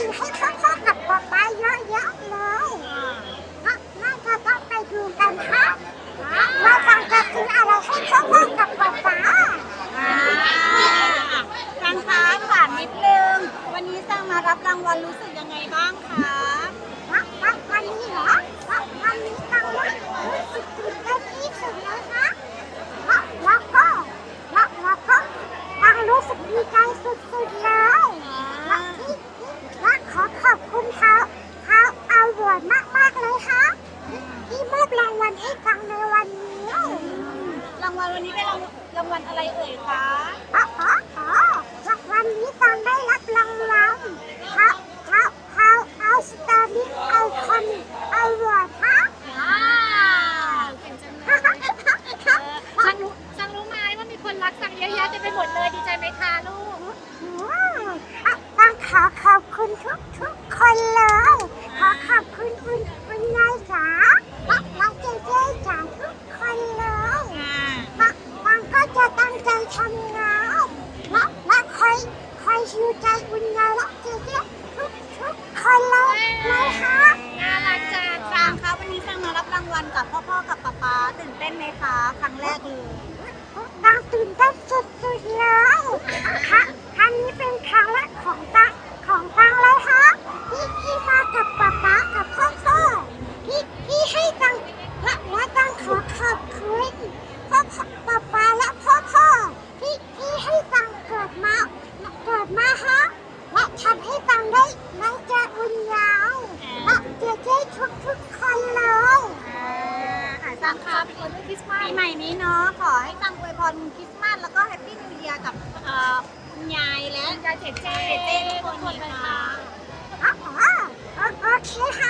คือให้พ่อพ่อกับป๊าป๊าเยอะๆเลยน่าน่าจะต้องไปดูกันครับว่าฟังจะซื้ออะไรให้พ่อพ่อกับป๊าป๊าทางค้าถามนิดนึง วันนี้สร้างมารับรางวัลรู้สึกยังไงบ้างคะ วันวันวันนี้เหรอวันวันนี้เรารู้สึกตื่นเต้นที่สุดเลยนะแล้วแล้วก็แล้วแล้วก็เรารู้สึกดีใจสุดๆเลยและที่และขอขอบคุณเขาเขาเอาหวดมากๆเลยค่ะที่ที่มอบรางวัลให้ฟังในวันนี้ ราง วัลวันนี้เป็นรางรางวัลอะไรเอ่ยคะอ๋ออ๋ออ๋อวันนี้ฟังได้รับรางวัลเขาเขาเขาเอาสตาร์ลิเอาคอนเอาหวดค่ะว้าวเก่งจังเลยซังรู้ซังรู้ไหมว่ามีคนรักซังเยอะแยะเต็มไปหมดเลยดีใจไหมคะลูกต้องขอขอบคุณทุกทุกๆคนเลย ขอขอบคุณคุณคุณยายจ๋าและและเจ๊เจ๊จ๋าทุกคนเลยบางบางก็จะตั้งใจทำงานและและคอยคอย ชิวใจคุณยาและเจเจทุกทุกๆคนเลยนะคะน่ารักจังฟางคะวันนี้ฟางมารับรางวัลกับพ่อพ่อกับป๊าป๊าตื่นเต้นไหมคะ ครั้งแรกเลยตั้งตื่นเต้นสุดๆเลยค่ะครั้งนี้เป็นครั้งแรกของตังของตังเลยค่ะที่ที่มากับป๊าป๊ากับพ่อพ่อที่ที่ให้ตังและและตังขอขอบคุณพ่อพ่อป๊าป๊าและพ่อพ่อที่ที่ให้ตังเกิดมาเกิดมาฮะและทำให้ตังได้ได้เจอบุญยาวและเจเจทุกทุกๆคนเลย อ่า ซั สั่ ง ง ค ค รั รั บบ ปีใหม่คริสต์มา ปี ส ใหม่ นี้เนาะขอให้สั่งอวยพรคริสต์มาสแล้วก็แฮปปี้นิวเยียร์กับเอ่อคุณยายและยายเจเจเจเจทุกคนเลยค่ะอ๋ออ๋อโอโอเคฮะ